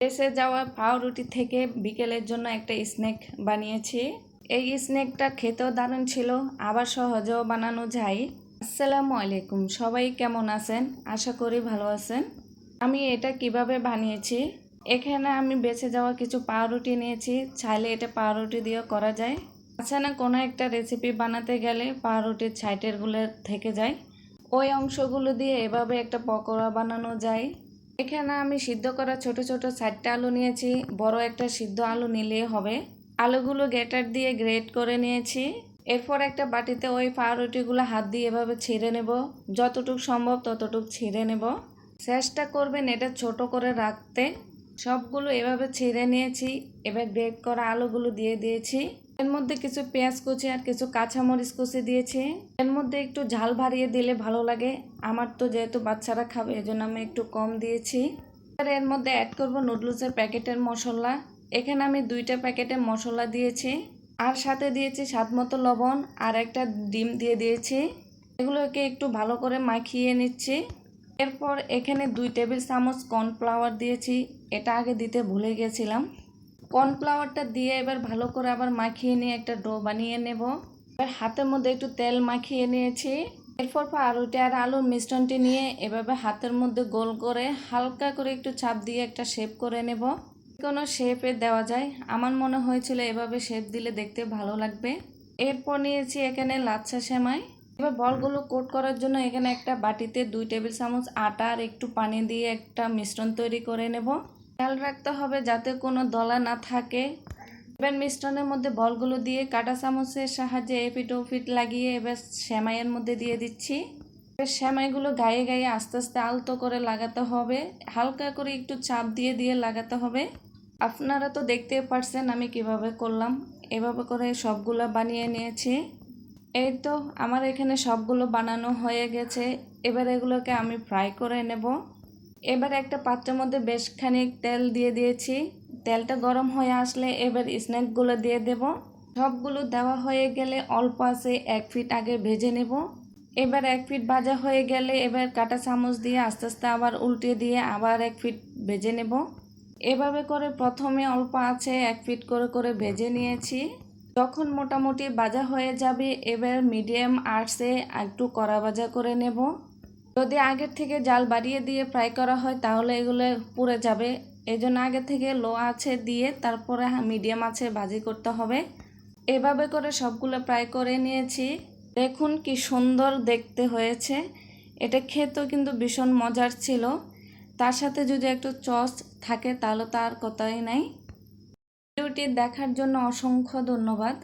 দেশে যাওয়া পাউরুটি থেকে বিকেলের জন্য একটা স্ন্যাক বানিয়েছি। এই স্ন্যাকটা খেতেও দারুণ ছিল, আবার সহজেও বানানো যায়। আসসালামু আলাইকুম, সবাই কেমন আছেন? আশা করি ভালো আছেন। আমি এটা কীভাবে বানিয়েছি? এখানে আমি বেঁচে যাওয়া কিছু পাউরুটি নিয়েছি, চাইলে এটা পাউরুটি দিয়েও করা যায়। না কোনো একটা রেসিপি বানাতে গেলে পাউরুটির ছাইটেরগুলো থেকে যায়। ওই অংশগুলো দিয়ে এভাবে একটা পকোড়া বানানো যায়। এখানে আমি সিদ্ধ করা ছোট ছোট চারটে আলু নিয়েছি। বড় একটা সিদ্ধ আলু নিলেই হবে। আলুগুলো গ্রেটার দিয়ে গ্রেট করে নিয়েছি। এরপর একটা বাটিতে ওই পাউরুটিগুলো হাত দিয়ে এভাবে ছিঁড়ে নেব। যতটুকু সম্ভব ততটুকু ছিঁড়ে নেব। চেষ্টা করবেন এটা ছোট করে রাখতে। সবগুলো এভাবে ছিঁড়ে নিয়েছি। এবার গ্রেট করা আলুগুলো দিয়ে দিয়েছি। এর মধ্যে কিছু পেঁয়াজ কুচি আর কিছু কাঁচামরিচ কুচি দিয়েছি। এর মধ্যে একটু ঝাল ভারিয়ে দিলে ভালো লাগে। আমার তো যেহেতু বাচ্চারা খাবে, এজন্য আমি একটু কম দিয়েছি। এবার এর মধ্যে অ্যাড করব নুডলসের প্যাকেটের মশলা। এখানে আমি দুইটা প্যাকেটে মশলা দিয়েছি। আর সাথে দিয়েছি স্বাদ মতো লবণ আর একটা ডিম দিয়ে দিয়েছি। এগুলোকে একটু ভালো করে মাখিয়ে নিচ্ছি। এরপর এখানে দুই টেবিল চামচ কর্নফ্লাওয়ার দিয়েছি। এটা আগে দিতে ভুলে গেছিলাম। কর্নফ্লাওয়ারটা দিয়ে এবার ভালো করে আবার মাখিয়ে নিয়ে একটা ডো বানিয়ে নেব। এবার হাতের মধ্যে একটু তেল মাখিয়ে নিয়েছি। এরপর পাউরুটি আর আলুর মিশ্রণটি নিয়ে এভাবে হাতের মধ্যে গোল করে হালকা করে একটু চাপ দিয়ে একটা শেপ করে নেব। কোনো শেপে দেওয়া যায়। আমার মনে হয়েছিল এভাবে শেপ দিলে দেখতে ভালো লাগবে। এরপর নিয়েছি এখানে লাচ্ছা সেমাই। এবার বলগুলো কোট করার জন্য এখানে একটা বাটিতে দুই টেবিল চামচ আটা আর একটু পানি দিয়ে একটা মিশ্রণ তৈরি করে নেব। খেয়াল রাখতে হবে যাতে কোনো দলা না থাকে। এবার মিশ্রণের মধ্যে বলগুলো দিয়ে কাটা চামচের সাহায্যে এপিট ওপিট লাগিয়ে এবার সেমাইয়ের মধ্যে দিয়ে দিচ্ছি। এবার সেমাইগুলো গায়ে গায়ে আস্তে আস্তে আলতো করে লাগাতে হবে। হালকা করে একটু চাপ দিয়ে দিয়ে লাগাতে হবে। আপনারা তো দেখতে পারছেন আমি কীভাবে করলাম। এভাবে করে সবগুলো বানিয়ে নিয়েছি। এই তো আমার এখানে সবগুলো বানানো হয়ে গেছে। এবার এগুলোকে আমি ফ্রাই করে নেব। এবার একটা পাত্রের মধ্যে বেশ খানিক তেল দিয়ে দিয়েছি। তেলটা গরম হয়ে আসলে এবার স্ন্যাকগুলো দিয়ে দেব। সবগুলো দেওয়া হয়ে গেলে অল্প আছে এক ফিট আগে ভেজে নেব। এবার এক ফিট ভাজা হয়ে গেলে এবার কাটা চামচ দিয়ে আস্তে আস্তে আবার উল্টে দিয়ে আবার এক ফিট ভেজে নেব। এভাবে করে প্রথমে অল্প আছে এক ফিট করে করে ভেজে নিয়েছি। যখন মোটামুটি ভাজা হয়ে যাবে, এবার মিডিয়াম আর্টসে একটু কড়া ভাজা করে নেব। যদি আগের থেকে জাল বাড়িয়ে দিয়ে ফ্রাই করা হয়, তাহলে এগুলো পুড়ে যাবে। এই জন্য আগে থেকে লো আছে দিয়ে তারপরে মিডিয়াম আছে ভাজি করতে হবে। এভাবে করে সবগুলো ফ্রাই করে নিয়েছি। দেখুন কি সুন্দর দেখতে হয়েছে। এটা খেতেও কিন্তু ভীষণ মজার ছিল। তার সাথে যদি একটু চস থাকে, তাহলে তার কথাই নাই। ভিডিওটি দেখার জন্য অসংখ্য ধন্যবাদ।